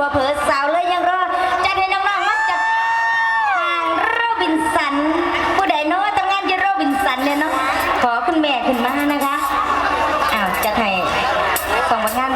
วัวเผอสาวเลยยังรอดจัดให้น้องๆมาจัดทางโรบินสัน ผู้ใดเนาะทำงานจะโรบินสันเนี่ยเนาะขอคุณแม่ขึ้นมานะคะอ้าวจัดให้สองวันงาน